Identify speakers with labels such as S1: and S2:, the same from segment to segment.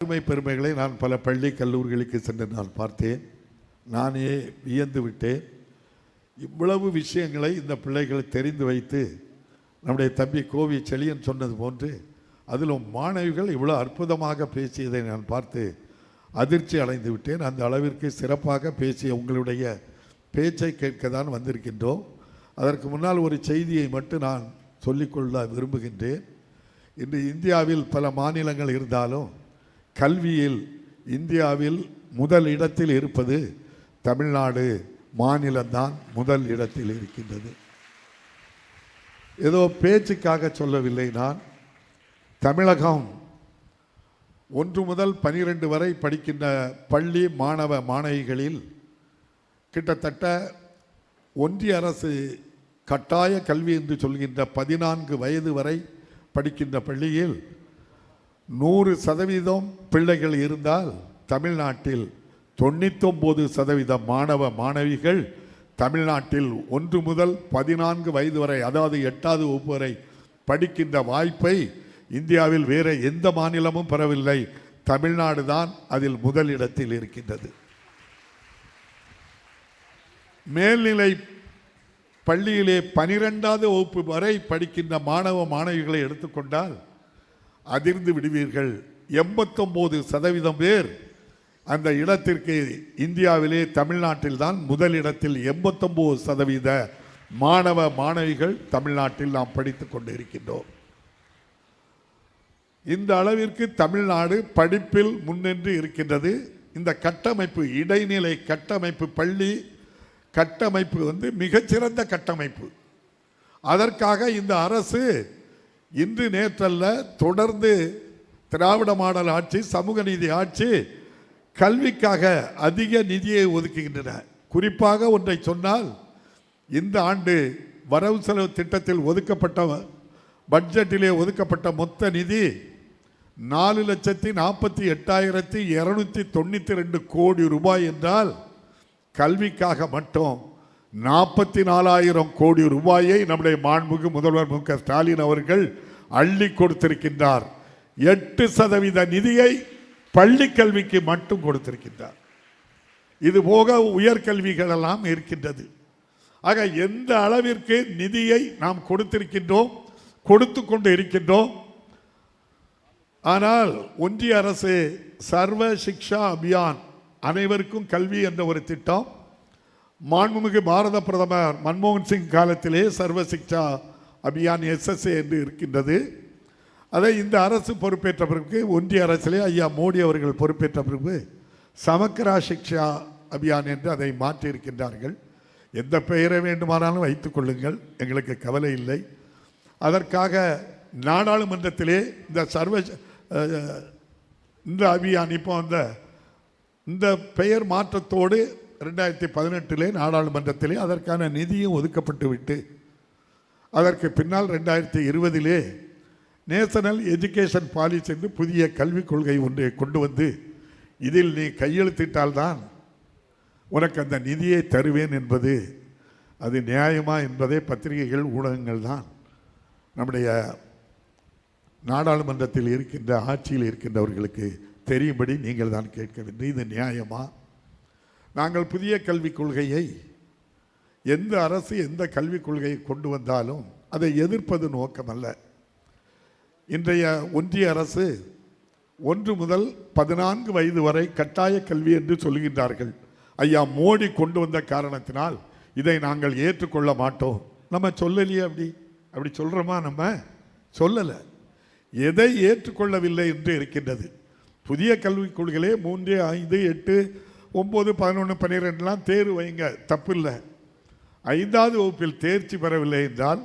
S1: பெருமை பெருமைகளை நான் பல பள்ளி கல்லூரிகளுக்கு சென்று நான் பார்த்தேன். நானே வியந்து விட்டேன். இவ்வளவு விஷயங்களை இந்த பிள்ளைகள் தெரிந்து வைத்து நம்முடைய தம்பி கோவி செழியன் சொன்னது போன்று அதிலும் மாணவிகள் இவ்வளோ அற்புதமாக பேசியதை நான் பார்த்து அதிர்ச்சி அடைந்து விட்டேன். அந்த அளவிற்கு சிறப்பாக பேசிய உங்களுடைய பேச்சை கேட்க தான் வந்திருக்கின்றோம். அதற்கு முன்னால் ஒரு செய்தியை மட்டும் நான் சொல்லிக்கொள்ள விரும்புகின்றேன். இன்று இந்தியாவில் பல மாநிலங்கள் இருந்தாலும் கல்வியில் இந்தியாவில் முதல் இடத்தில் இருப்பது தமிழ்நாடு மாநிலம்தான் முதல் இடத்தில் இருக்கின்றது. ஏதோ பேச்சுக்காக சொல்லவில்லை நான். தமிழகம் ஒன்று முதல் பனிரெண்டு வரை படிக்கின்ற பள்ளி மாணவ மாணவிகளில் கிட்டத்தட்ட ஒன்றிய அரசு கட்டாய கல்வி என்று சொல்கின்ற பதினான்கு வயது வரை படிக்கின்ற பள்ளியில் நூறு சதவீதம் பிள்ளைகள் இருந்தால் தமிழ்நாட்டில் தொண்ணூத்தொம்பது சதவீத மாணவ மாணவிகள் தமிழ்நாட்டில் ஒன்று முதல் பதினான்கு வயது வரை அதாவது எட்டாவது வகுப்பு வரை படிக்கின்ற வாய்ப்பை இந்தியாவில் வேறு எந்த மாநிலமும் பெறவில்லை. தமிழ்நாடு தான் அதில் முதலிடத்தில் இருக்கின்றது. மேல்நிலை பள்ளியிலே பனிரெண்டாவது வகுப்பு வரை படிக்கின்ற மாணவ மாணவிகளை எடுத்துக்கொண்டால் அதிர்ந்து விடுவீர்கள். எண்பத்தொம்போது சதவீதம் பேர் அந்த இடத்திற்கு இந்தியாவிலே தமிழ்நாட்டில் தான் முதலிடத்தில் எண்பத்தொம்போது சதவீத மாணவ மாணவிகள் தமிழ்நாட்டில் நாம் படித்து கொண்டு இருக்கின்றோம் இந்த அளவிற்கு தமிழ்நாடு படிப்பில் முன்னின்று இருக்கின்றது. இந்த கட்டமைப்பு இடைநிலை கட்டமைப்பு பள்ளி கட்டமைப்பு வந்து மிகச்சிறந்த கட்டமைப்பு. அதற்காக இந்த அரசு இன்று நேற்றல்ல தொடர்ந்து திராவிட மாடல் ஆட்சி சமூக நீதி ஆட்சி கல்விக்காக அதிக நிதியை ஒதுக்குகின்றன. குறிப்பாக ஒன்றை சொன்னால் இந்த ஆண்டு வரவு செலவு திட்டத்தில் ஒதுக்கப்பட்ட பட்ஜெட்டிலே ஒதுக்கப்பட்ட மொத்த நிதி நாலு லட்சத்தி நாற்பத்தி எட்டாயிரத்தி இரநூத்தி தொண்ணூற்றி ரெண்டு கோடி ரூபாய் என்றால் கல்விக்காக மட்டும் நாற்பத்தி நாலாயிரம் கோடி ரூபாயை நம்முடைய மாண்புக்கு முதல்வர் மு க ஸ்டாலின் அவர்கள் அள்ளி கொடுத்திருக்கின்றார். எட்டு சதவீத நிதியை பள்ளி கல்விக்கு மட்டும் கொடுத்திருக்கின்றார். இது போக உயர்கல்விகள் எல்லாம் இருக்கின்றது. ஆக எந்த அளவிற்கு நிதியை நாம் கொடுத்திருக்கின்றோம் கொடுத்து கொண்டு இருக்கின்றோம் ஆனால் ஒன்றிய அரசு சர்வ சிக்ஷா அபியான் அனைவருக்கும் கல்வி என்ற ஒரு திட்டம் மாண்புமிகு பாரத பிரதமர் மன்மோகன் சிங் காலத்திலே சர்வ சிக்ஷா அபியான் எஸ்எஸ்ஏ என்று இருக்கின்றது. அதை இந்த அரசு பொறுப்பேற்ற பிறகு ஒன்றிய அரசிலே ஐயா மோடி அவர்கள் பொறுப்பேற்ற பிறகு சமக்கரா சிக்ஷா அபியான் என்று அதை மாற்றியிருக்கின்றார்கள். எந்த பெயரை வேண்டுமானாலும் வைத்துக் கொள்ளுங்கள் எங்களுக்கு கவலை இல்லை. அதற்காக நாடாளுமன்றத்திலே இந்த சர்வ இந்த அபியான் இப்போ அந்த இந்த பெயர் மாற்றத்தோடு ரெண்டாயிரத்தி பதினெட்டிலே நாடாளுமன்றத்திலே அதற்கான நிதியும் ஒதுக்கப்பட்டுவிட்டு அதற்கு பின்னால் ரெண்டாயிரத்தி இருபதிலே நேஷனல் எஜுகேஷன் பாலிசி என்று புதிய கல்விக் கொள்கை ஒன்றை கொண்டு வந்து இதில் நீ கையெழுத்திட்டால்தான் உனக்கு அந்த நிதியை தருவேன் என்பது அது நியாயமா என்பதே பத்திரிகைகள் ஊடகங்கள் தான். நம்முடைய நாடாளுமன்றத்தில் இருக்கின்ற ஆட்சியில் இருக்கின்றவர்களுக்கு தெரியும்படி நீங்கள் தான் கேட்க வேண்டும் இது நியாயமாக நாங்கள் புதிய கல்விக் கொள்கையை எந்த அரசு எந்த கல்விக் கொள்கையை கொண்டு வந்தாலும் அதை எதிர்ப்பது நோக்கமல்ல. இன்றைய ஒன்றிய அரசு ஒன்று முதல் பதினான்கு வயது வரை கட்டாய கல்வி என்று சொல்கின்றார்கள் ஐயா மோடி கொண்டு வந்த காரணத்தினால் இதை நாங்கள் ஏற்றுக்கொள்ள மாட்டோம். நம்ம சொல்லலையே அப்படி. அப்படி சொல்கிறோமா நம்ம? சொல்லலை. எதை ஏற்றுக்கொள்ளவில்லை என்று இருக்கின்றது. புதிய கல்விக் கொள்கையிலே மூன்று ஐந்து எட்டு ஒம்பது பதினொன்று பன்னிரெண்டுலாம் தேர்வு வைங்க தப்பில்லை. ஐந்தாவது வகுப்பில் தேர்ச்சி பெறவில்லை என்றால்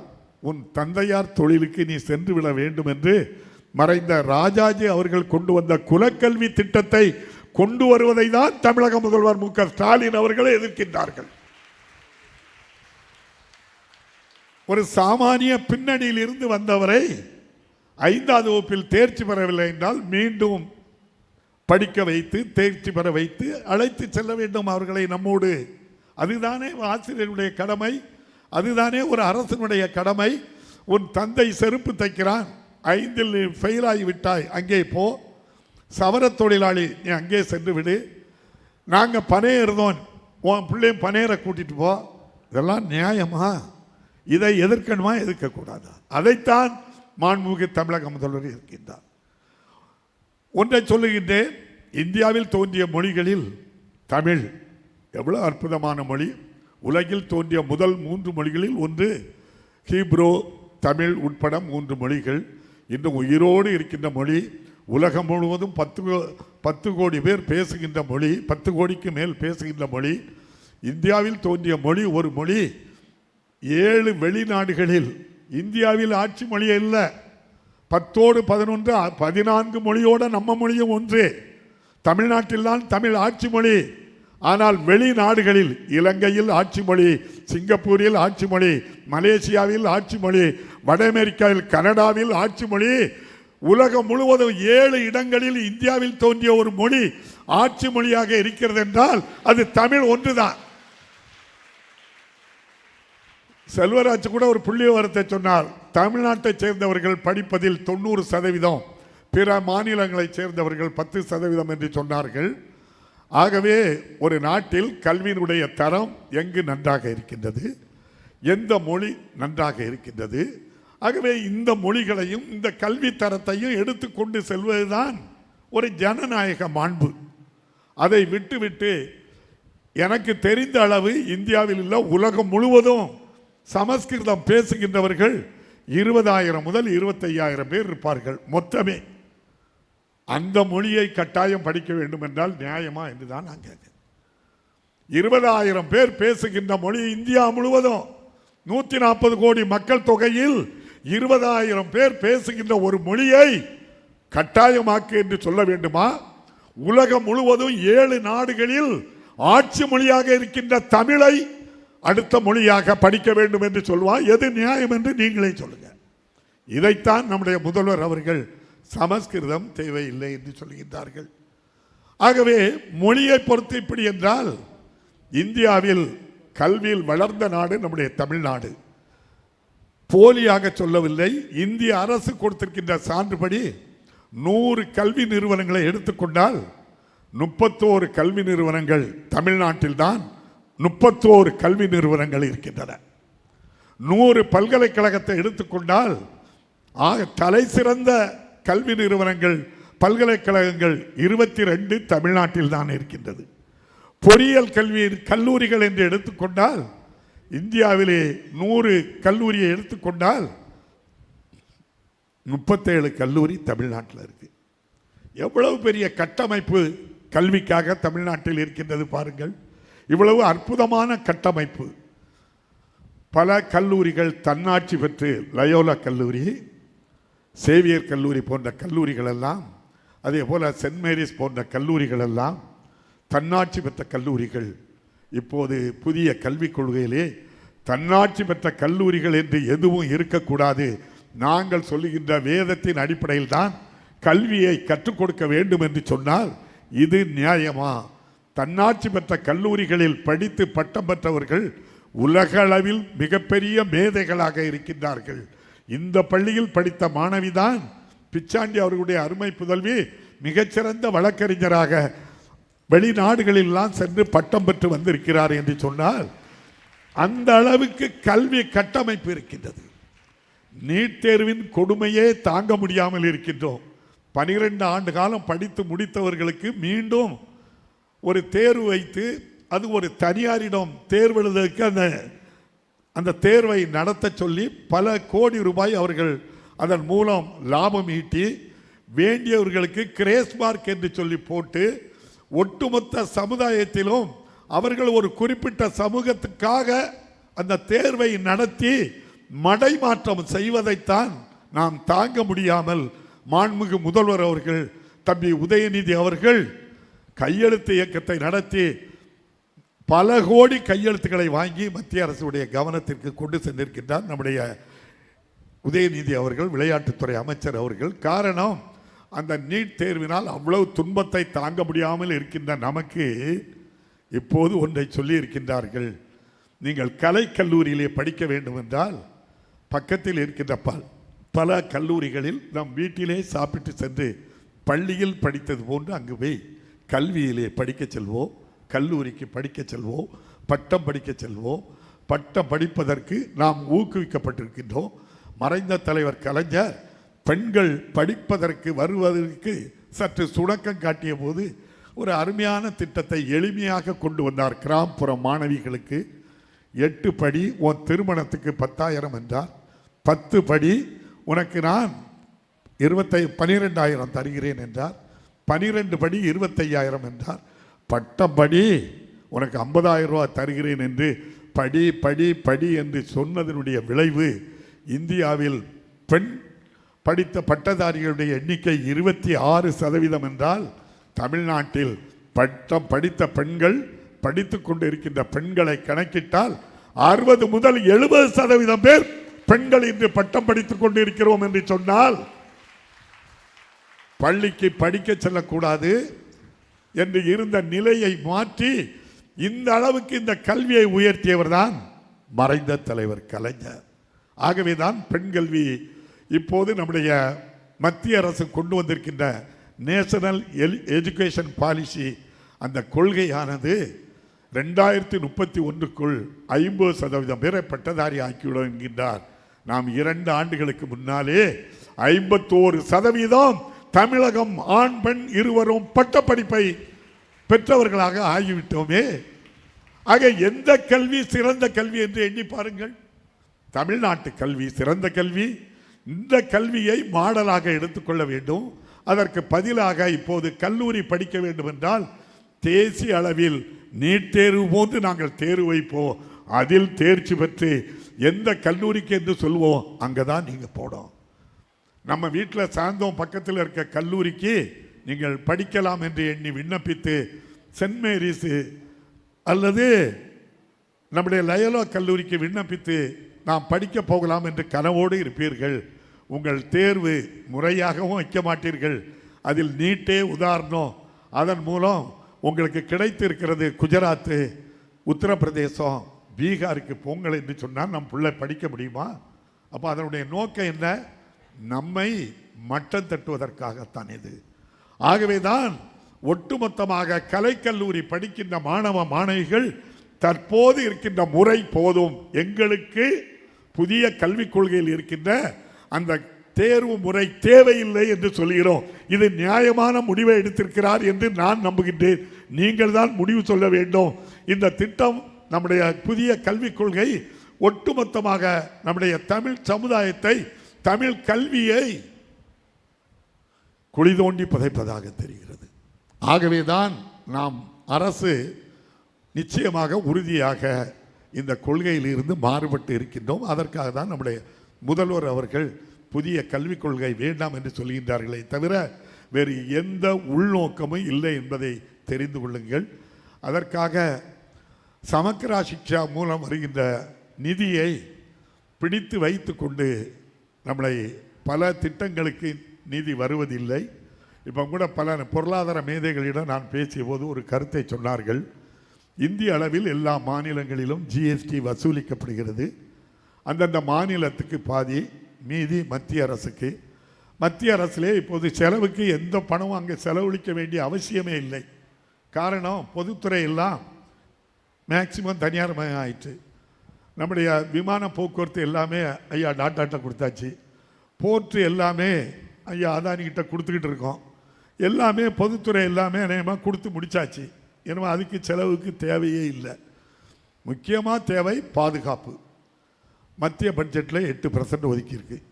S1: உன் தந்தையார் தொழிலுக்கு நீ சென்று விட வேண்டும் என்று மறைந்த ராஜாஜி அவர்கள் கொண்டு வந்த குலக்கல்வி திட்டத்தை கொண்டு வருவதை தான் தமிழக முதல்வர் மு ஸ்டாலின் அவர்களை எதிர்க்கின்றார்கள். ஒரு சாமானிய பின்னணியில் இருந்து வந்தவரை ஐந்தாவது வகுப்பில் தேர்ச்சி பெறவில்லை என்றால் மீண்டும் படிக்க வைத்து தேர்ச்சி பெற வைத்து அழைத்து செல்ல வேண்டும் அவர்களை நம்மோடு. அதுதானே ஆசிரியருடைய கடமை. அதுதானே ஒரு அரசனுடைய கடமை. உன் தந்தை செருப்பு தைக்கிறான். ஐந்தில் நீ ஃபெயிலாகி விட்டாய். அங்கே போ. சவர தொழிலாளி நீ அங்கே சென்று விடு. நாங்கள் பனைய இருந்தோம். உன் பிள்ளையும் பனையரை கூட்டிட்டு போ. இதெல்லாம் நியாயமா? இதை எதிர்க்கணுமா? எதிர்க்கக்கூடாதா அதைத்தான் மாண்புமிகு தமிழக முதல்வர் இருக்கின்றார். ஒன்றை சொல்லுகின்றேன். இந்தியாவில் தோன்றிய மொழிகளில் தமிழ் எவ்வளோ அற்புதமான மொழி. உலகில் தோன்றிய முதல் மூன்று மொழிகளில் ஒன்று ஹீப்ரோ தமிழ் உட்பட மூன்று மொழிகள். இன்னும் உயிரோடு இருக்கின்ற மொழி உலகம் முழுவதும் பத்து கோ- பத்து கோடி பேர் பேசுகின்ற மொழி பத்து கோடிக்கு மேல் பேசுகின்ற மொழி. இந்தியாவில் தோன்றிய மொழி ஒரு மொழி. ஏழு வெளிநாடுகளில் இந்தியாவில் ஆட்சி மொழியே இல்லை. பத்தோடு பதினொன்று பதினான்கு மொழியோட நம்ம மொழியும் ஒன்று. தமிழ்நாட்டில்தான் தமிழ் ஆட்சி மொழி. ஆனால் வெளிநாடுகளில் இலங்கையில் ஆட்சி மொழி சிங்கப்பூரில் ஆட்சி மொழி மலேசியாவில் ஆட்சி மொழி வட அமெரிக்காவில் கனடாவில் ஆட்சி மொழி உலகம் முழுவதும் ஏழு இடங்களில் இந்தியாவில் தோன்றிய ஒரு மொழி ஆட்சி மொழியாக இருக்கிறது என்றால் அது தமிழ் ஒன்றுதான். செல்வராஜ் கூட ஒரு புள்ளி விவரத்தை சொன்னார். தமிழ்நாட்டை சேர்ந்தவர்கள் படிப்பதில் தொண்ணூறு சதவீதம் பிற மாநிலங்களைச் சேர்ந்தவர்கள் பத்து சதவீதம் என்று சொன்னார்கள். ஆகவே ஒரு நாட்டில் கல்வியினுடைய தரம் எங்கு நன்றாக இருக்கின்றது? எந்த மொழி நன்றாக இருக்கின்றது? ஆகவே இந்த மொழிகளையும் இந்த கல்வி தரத்தையும் எடுத்துக்கொண்டு செல்வதுதான் ஒரு ஜனநாயக மாண்பு. அதை விட்டுவிட்டு எனக்கு தெரிந்த அளவு இந்தியாவில் உள்ள உலகம் முழுவதும் சமஸ்கிருதம் பேசுகின்றவர்கள் இருபதாயிரம் முதல் இருபத்தையாயிரம் பேர் இருப்பார்கள் மொத்தமே. அந்த மொழியை கட்டாயம் படிக்க வேண்டும் என்றால் நியாயமா என்று தான் நான் கேட்கிறேன் இருபதாயிரம் பேர் பேசுகின்ற மொழி இந்தியா முழுவதும் நூற்றி நாற்பது கோடி மக்கள் தொகையில் இருபதாயிரம் பேர் பேசுகின்ற ஒரு மொழியை கட்டாயமாக்கு என்று சொல்ல வேண்டுமா? உலகம் முழுவதும் ஏழு நாடுகளில் ஆட்சி மொழியாக இருக்கின்ற தமிழை அடுத்த மொழியாக படிக்க வேண்டும் என்று சொல்வார் எது நியாயம் என்று நீங்களே சொல்லுங்க. இதைத்தான் நம்முடைய முதல்வர் அவர்கள் சமஸ்கிருதம் தேவையில்லை என்று சொல்கின்றார்கள். ஆகவே மொழியை பொறுத்து இப்படி என்றால் இந்தியாவில் கல்வியில் வளர்ந்த நாடு நம்முடைய தமிழ்நாடு. போலியாக சொல்லவில்லை இந்திய அரசு கொடுத்திருக்கின்ற சான்றுபடி நூறு கல்வி நிறுவனங்களை எடுத்துக்கொண்டால் முப்பத்தோரு கல்வி நிறுவனங்கள் தமிழ்நாட்டில்தான் முப்பத்தோரு கல்வி நிறுவனங்கள் இருக்கின்றன. நூறு பல்கலைக்கழகத்தை எடுத்துக்கொண்டால் ஆக தலை சிறந்த கல்வி நிறுவனங்கள் பல்கலைக்கழகங்கள் இருபத்தி ரெண்டு தமிழ்நாட்டில் தான் இருக்கின்றது. பொறியியல் கல்வி கல்லூரிகள் என்று எடுத்துக்கொண்டால் இந்தியாவிலே நூறு கல்லூரியை எடுத்துக்கொண்டால் முப்பத்தேழு கல்லூரி தமிழ்நாட்டில் இருக்கு. எவ்வளவு பெரிய கட்டமைப்பு கல்விக்காக தமிழ்நாட்டில் இருக்கின்றது பாருங்கள். இவ்வளவு அற்புதமான கட்டமைப்பு. பல கல்லூரிகள் தன்னாட்சி பெற்று லயோலா கல்லூரி சேவியர் கல்லூரி போன்ற கல்லூரிகள் எல்லாம் அதே போல் சென்ட் மேரிஸ் போன்ற கல்லூரிகள் எல்லாம் தன்னாட்சி பெற்ற கல்லூரிகள். இப்போது புதிய கல்விக் கொள்கையிலே தன்னாட்சி பெற்ற கல்லூரிகள் என்று எதுவும் இருக்கக்கூடாது. நாங்கள் சொல்லுகின்ற வேதத்தின் அடிப்படையில் தான் கல்வியை கற்றுக் கொடுக்க வேண்டும் என்று சொன்னால் இது நியாயமா? தன்னாட்சி பெற்ற கல்லூரிகளில் படித்து பட்டம் பெற்றவர்கள் உலகளவில் மிகப்பெரிய மேதைகளாக இருக்கின்றார்கள். இந்த பள்ளியில் படித்த மாணவிதான் பிச்சாண்டி அவர்களுடைய அருமை புதல்வி மிகச்சிறந்த வழக்கறிஞராக வெளிநாடுகளெல்லாம் சென்று பட்டம் பெற்று வந்திருக்கிறார் என்று சொன்னால் அந்த அளவுக்கு கல்வி கட்டமைப்பு இருக்கின்றது. நீட் தேர்வின் கொடுமையே தாங்க முடியாமல் இருக்கின்றோம். பனிரெண்டு ஆண்டு காலம் படித்து முடித்தவர்களுக்கு மீண்டும் ஒரு தேர்வு வைத்து அது ஒரு தனியாரிடம் தேர்வெழுதற்கு அந்த அந்த தேர்வை நடத்த சொல்லி பல கோடி ரூபாய் அவர்கள் அதன் மூலம் லாபம் ஈட்டி வேண்டியவர்களுக்கு கிரேஸ் மார்க் என்று சொல்லி போட்டு ஒட்டுமொத்த சமுதாயத்திலும் அவர்கள் ஒரு குறிப்பிட்ட சமூகத்துக்காக அந்த தேர்வை நடத்தி மடைமாற்றம் செய்வதைத்தான் நாம் தாங்க முடியாமல் மாண்புமிகு முதல்வர் அவர்கள் தம்பி உதயநிதி அவர்கள் கையெழுத்து இயக்கத்தை நடத்தி பல கோடி கையெழுத்துக்களை வாங்கி மத்திய அரசுடைய கவனத்திற்கு கொண்டு சென்றிருக்கின்றார் நம்முடைய உதயநிதி அவர்கள் விளையாட்டுத்துறை அமைச்சர் அவர்கள். காரணம் அந்த நீட் தேர்வினால் அவ்வளவு துன்பத்தை தாங்க முடியாமல் இருக்கின்ற நமக்கு இப்போது ஒன்றை சொல்லி இருக்கின்றார்கள் நீங்கள் கலை கல்லூரியிலே படிக்க வேண்டும் என்றால் பக்கத்தில் இருக்கின்ற பல் பல கல்லூரிகளில் நம் வீட்டிலே சாப்பிட்டு சென்று பள்ளியில் படித்தது போன்று அங்கு போய் கல்வியிலே படிக்கச் செல்வோம் கல்லூரிக்கு படிக்கச் செல்வோம் பட்டம் படிக்கச் செல்வோம். பட்டம் படிப்பதற்கு நாம் ஊக்குவிக்கப்பட்டிருக்கின்றோம். மறைந்த தலைவர் கலைஞர் பெண்கள் படிப்பதற்கு வருவதற்கு சற்று சுணக்கம் காட்டிய போது ஒரு அருமையான திட்டத்தை எளிமையாக கொண்டு வந்தார் கிராமப்புற மாணவிகளுக்கு. எட்டு படி உன் திருமணத்துக்கு பத்தாயிரம் என்றார். பத்து படி உனக்கு நான் இருபத்தை பனிரெண்டாயிரம் தருகிறேன் என்றார். பனிரெண்டு படி இருபத்தையாயிரம் என்றார். பட்டம் படி உனக்கு ஐம்பதாயிரம் ரூபாய் தருகிறேன் என்று படி படி படி என்று சொன்னதனுடைய விளைவு இந்தியாவில் பெண் படித்த பட்டதாரிகளுடைய எண்ணிக்கை இருபத்தி ஆறு சதவீதம் என்றால் தமிழ்நாட்டில் பட்டம் படித்த பெண்கள் படித்து கொண்டு இருக்கின்ற பெண்களை கணக்கிட்டால் அறுபது முதல் எழுபது சதவீதம் பேர் பெண்கள் இன்று பட்டம் படித்துக் கொண்டு இருக்கிறோம் என்று சொன்னால் பள்ளிக்கு படிக்க செல்லக்கூடாது என்று இருந்த நிலையை மாற்றி இந்த அளவுக்கு இந்த கல்வியை உயர்த்தியவர் தான் மறைந்த தலைவர் கலைஞர். ஆகவேதான் பெண் கல்வி இப்போது நம்முடைய மத்திய அரசு கொண்டு வந்திருக்கின்ற நேஷனல் எஜுகேஷன் பாலிசி அந்த கொள்கையானது ரெண்டாயிரத்தி முப்பத்தி ஒன்றுக்குள் ஐம்பது சதவீதம் பேரை பட்டதாரி ஆக்கிவிடும் என்கின்றார். நாம் இரண்டு ஆண்டுகளுக்கு முன்னாலே ஐம்பத்தோரு சதவீதம் தமிழகம் ஆண் பெண் இருவரும் பட்டப்படிப்பை பெற்றவர்களாக ஆகிவிட்டோமே. ஆக எந்த கல்வி சிறந்த கல்வி என்று எண்ணி பாருங்கள். தமிழ்நாட்டு கல்வி சிறந்த கல்வி. இந்த கல்வியை மாடலாக எடுத்துக்கொள்ள வேண்டும். அதற்கு பதிலாக இப்போது கல்லூரி படிக்க வேண்டும் என்றால் தேசிய அளவில் நீட் தேர்வு போன்று நாங்கள் தேர்வு வைப்போம். அதில் தேர்ச்சி பெற்று எந்த கல்லூரிக்கு என்று சொல்வோம் அங்கே தான் நீங்கள் போடும் நம்ம வீட்டில் சாந்தோம் பக்கத்தில் இருக்க கல்லூரிக்கு நீங்கள் படிக்கலாம் என்று எண்ணி விண்ணப்பித்து சென்ட் மேரிஸு அல்லது நம்முடைய லயலோ கல்லூரிக்கு விண்ணப்பித்து நாம் படிக்க போகலாம் என்று கனவோடு இருப்பீர்கள். உங்கள் தேர்வு முறையாகவும் வைக்க மாட்டீர்கள். அதில் நீட்டே உதாரணம். அதன் மூலம் உங்களுக்கு கிடைத்திருக்கிறது குஜராத்து உத்தரப்பிரதேசம் பீகாருக்கு போங்கள் என்று சொன்னால் நம் பிள்ளை படிக்க முடியுமா? அப்போ அதனுடைய நோக்கம் என்ன? நம்மை மட்டம் தட்டுவதற்காகத்தான் இது. ஆகவேதான் ஒட்டுமொத்தமாக கலைக்கல்லூரி படிக்கின்ற மாணவ மாணவிகள் தற்போது இருக்கின்ற முறை போதும். எங்களுக்கு புதிய கல்விக் கொள்கையில் இருக்கின்ற அந்த தேர்வு முறை தேவையில்லை என்று சொல்கிறோம். இது நியாயமான முடிவை எடுத்திருக்கிறார் என்று நான் நம்புகின்றேன். நீங்கள் தான் முடிவு சொல்ல வேண்டும். இந்த திட்டம் நம்முடைய புதிய கல்விக் கொள்கை ஒட்டுமொத்தமாக நம்முடைய தமிழ் சமுதாயத்தை தமிழ் கல்வியை குழி தோண்டி புதைப்பதாக தெரிகிறது. ஆகவேதான் நாம் அரசு நிச்சயமாக உறுதியாக இந்த கொள்கையிலிருந்து மாறுபட்டு இருக்கின்றோம். அதற்காக தான் நம்முடைய முதல்வர் அவர்கள் புதிய கல்விக் கொள்கை வேண்டாம் என்று சொல்கின்றார்களே தவிர வேறு எந்த உள்நோக்கமும் இல்லை என்பதை தெரிந்து கொள்ளுங்கள். அதற்காக சமக்கரா சிக்ஷா மூலம் வருகின்ற நிதியை பிடித்து வைத்து கொண்டு நம்மளை பல திட்டங்களுக்கு நிதி வருவதில்லை. இப்போ கூட பல பொருளாதார மேதைகளிடம் நான் பேசிய போது ஒரு கருத்தை சொன்னார்கள். இந்திய அளவில் எல்லா மாநிலங்களிலும் ஜிஎஸ்டி வசூலிக்கப்படுகிறது. அந்தந்த மாநிலத்துக்கு பாதி மீதி மத்திய அரசுக்கு. மத்திய அரசிலே இப்போது செலவுக்கு எந்த பணமும் அங்கே செலவழிக்க வேண்டிய அவசியமே இல்லை. காரணம் பொதுத்துறையெல்லாம் மேக்சிமம் தனியார் மயம் ஆயிற்று. நம்முடைய விமான போக்குவரத்து எல்லாமே ஐயா டாட்டாட்ட கொடுத்தாச்சு. போர்ட்டு எல்லாமே ஐயா அதானிக்கிட்ட கொடுத்துக்கிட்டு இருக்கோம். எல்லாமே பொதுத்துறை எல்லாமே அநேகமாக கொடுத்து முடிச்சாச்சு. ஏன்னா அதுக்கு செலவுக்கு தேவையே இல்லை. முக்கியமாக தேவை பாதுகாப்பு. மத்திய பட்ஜெட்டில் எட்டு பர்சன்ட் ஒதுக்கியிருக்கு.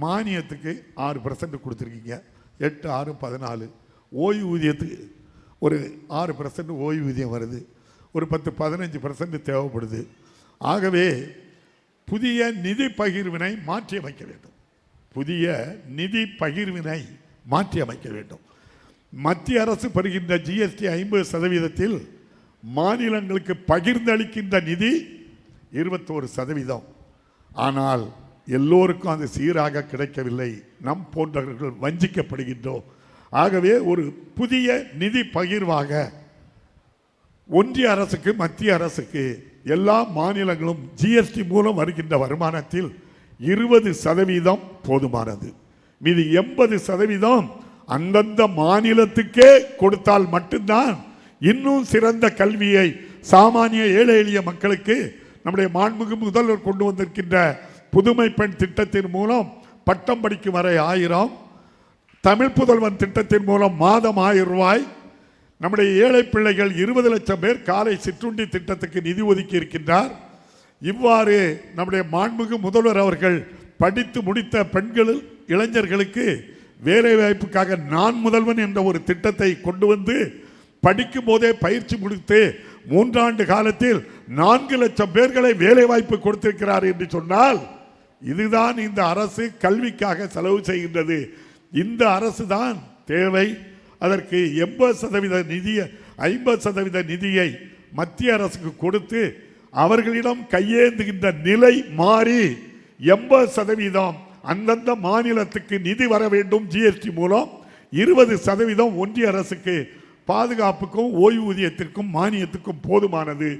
S1: மானியத்துக்கு ஆறு பர்சன்ட் கொடுத்துருக்கீங்க. எட்டு ஆறு பதினாலு. ஓய்வூதியத்துக்கு ஒரு ஆறு பர்சன்ட் ஓய்வூதியம் வருது. ஒரு பத்து பதினஞ்சு பர்சன்ட் தேவைப்படுது. ஆகவே புதிய நிதி பகிர்வினை மாற்றி அமைக்க வேண்டும். புதிய நிதி பகிர்வினை மாற்றி அமைக்க வேண்டும். மத்திய அரசு பெறுகின்ற ஜிஎஸ்டி ஐம்பது சதவீதத்தில் மாநிலங்களுக்கு பகிர்ந்தளிக்கின்ற நிதி இருபத்தோரு சதவீதம். ஆனால் எல்லோருக்கும் அது சீராக கிடைக்கவில்லை. நம் போன்றவர்கள் வஞ்சிக்கப்படுகின்றோம் ஆகவே ஒரு புதிய நிதி பகிர்வாக ஒன்றிய அரசுக்கு மத்திய அரசுக்கு எல்லா மாநிலங்களும் ஜிஎஸ்டி மூலம் வருகின்ற வருமானத்தில் இருபது சதவீதம் போதுமானது. மீது எண்பது சதவீதம் அந்தந்த மாநிலத்துக்கே கொடுத்தால் மட்டும்தான் இன்னும் சிறந்த கல்வியை சாமானிய ஏழை எளிய மக்களுக்கு நம்முடைய மாண்புமிகு முதல்வர் கொண்டு வந்திருக்கின்ற புதுமை பெண் திட்டத்தின் மூலம் பட்டம் படிக்கும் வரை ஆயிரம் தமிழ் புதல்வன் திட்டத்தின் மூலம் மாதம் ஆயிரம் ரூபாய் நம்முடைய ஏழை பிள்ளைகள் இருபது லட்சம் பேர் காலை சிற்றுண்டி திட்டத்துக்கு நிதி ஒதுக்கி இருக்கின்றார். இவ்வாறு நம்முடைய மாண்புமிகு முதல்வர் அவர்கள் படித்து முடித்த பெண்கள் இளைஞர்களுக்கு வேலை வாய்ப்புக்காக நான் முதல்வன் என்ற ஒரு திட்டத்தை கொண்டு வந்து படிக்கும் போதே பயிற்சி முடித்து மூன்றாண்டு காலத்தில் நான்கு லட்சம் பேர்களை வேலை வாய்ப்பு கொடுத்திருக்கிறார் என்று சொன்னால் இதுதான் இந்த அரசு கல்விக்காக செலவு செய்கின்றது. இந்த அரசு தான் தேவை. அதற்கு எண்பது சதவீத நிதியை ஐம்பது சதவீத நிதியை மத்திய அரசுக்கு கொடுத்து அவர்களிடம் கையேந்துகின்ற நிலை மாறி எண்பது சதவீதம் அந்தந்த மாநிலத்துக்கு நிதி வர வேண்டும் ஜிஎஸ்டி மூலம் இருபது சதவீதம் ஒன்றிய அரசுக்கு பாதுகாப்புக்கும் ஓய்வூதியத்திற்கும் மானியத்துக்கும் போதுமானது.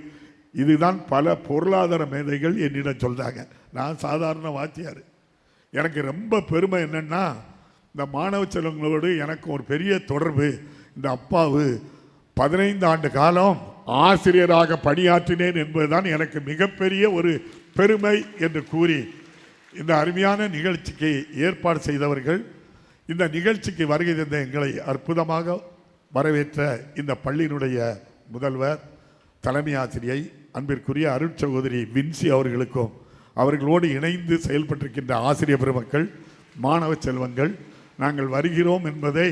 S1: இதுதான் பல பொருளாதார மேதைகள் என்னிடம் சொல்கிறாங்க நான் சாதாரண வாத்தியார். எனக்கு ரொம்ப பெருமை என்னென்னா இந்த மாணவ செல்வங்களோடு எனக்கு ஒரு பெரிய தொடர்பு. இந்த அப்பாவு பதினைந்து ஆண்டு காலம் ஆசிரியராக பணியாற்றினேன் என்பதுதான் எனக்கு மிகப்பெரிய ஒரு பெருமை என்று கூறி இந்த அருமையான நிகழ்ச்சிக்கு ஏற்பாடு செய்தவர்கள் இந்த நிகழ்ச்சிக்கு வருகை தந்த எங்களை அற்புதமாக வரவேற்ற இந்த பள்ளியினுடைய முதல்வர் தலைமை ஆசிரியை அன்பிற்குரிய அருட் சகோதரி வின்சி அவர்களுக்கும் அவர்களோடு இணைந்து செயல்பட்டிருக்கின்ற ஆசிரியர் பெருமக்கள் மாணவ செல்வங்கள் நாங்கள் வருகிறோம் என்பதை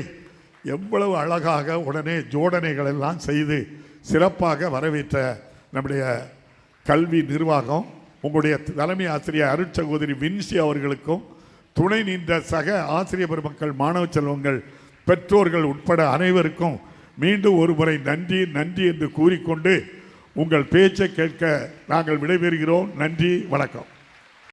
S1: எவ்வளவு அழகாக உடனே ஜோடனைகள் எல்லாம் செய்து சிறப்பாக வரவேற்ற நம்முடைய கல்வி நிர்வாகம் உங்களுடைய தலைமை ஆசிரியர் அருட்சகோதரி வின்சி அவர்களுக்கும் துணை நின்ற சக ஆசிரியர் பெருமக்கள் மாணவ செல்வங்கள் பெற்றோர்கள் உட்பட அனைவருக்கும் மீண்டும் ஒரு முறை நன்றி நன்றி என்று கூறிக்கொண்டு உங்கள் பேச்சை கேட்க நாங்கள் விடைபெறுகிறோம். நன்றி வணக்கம்.